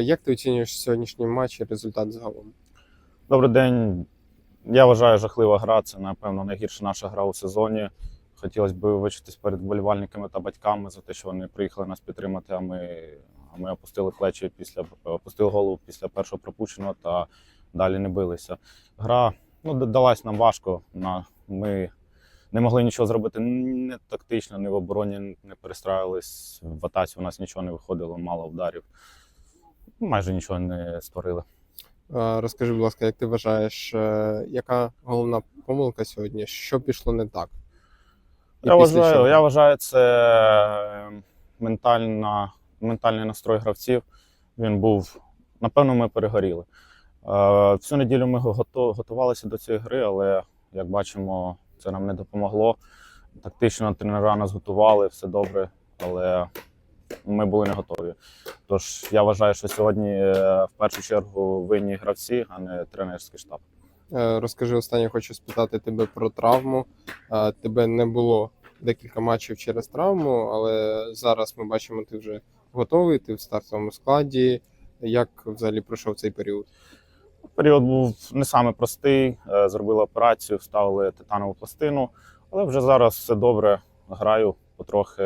Як ти оцінюєш сьогоднішній матч і результат загалом? Добрий день. Я вважаю, жахлива гра. Це, напевно, найгірша наша гра у сезоні. Хотілося б вибачитись перед вболівальниками та батьками за те, що вони приїхали нас підтримати, а ми, а ми опустили плечі після опустили голову після першого пропущеного та далі не билися. Гра ну, далась нам важко. Ми не могли нічого зробити ні тактично, ні в обороні не перестраювались. В атаці у нас нічого не виходило, мало вдарів. Майже нічого не створили. Е, Розкажи, будь ласка, як ти вважаєш, е, яка головна помилка сьогодні? Що пішло не так? І Я вважаю, чого? я вважаю, це ментальна, ментальний настрой гравців. Він був, напевно, ми перегоріли. Е, Всю неділю ми готувалися до цієї гри, але як бачимо, це нам не допомогло. Тактично тренера нас готували, все добре, але ми були не готові. Тож я вважаю, що сьогодні е, в першу чергу винні гравці, а не тренерський штаб. Е, Розкажи останнє, хочу спитати тебе про травму. Е, Тебе не було декілька матчів через травму, але зараз ми бачимо, ти вже готовий, ти в стартовому складі. Як взагалі пройшов цей період? Період був не саме простий. Зробили операцію, вставили титанову пластину, але вже зараз все добре. Граю потрохи.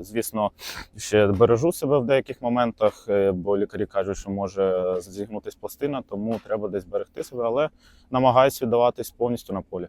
Звісно, ще бережу себе в деяких моментах, е, бо лікарі кажуть, що може зігнутись пластина, тому треба десь берегти себе, але намагаюся віддаватись повністю на полі.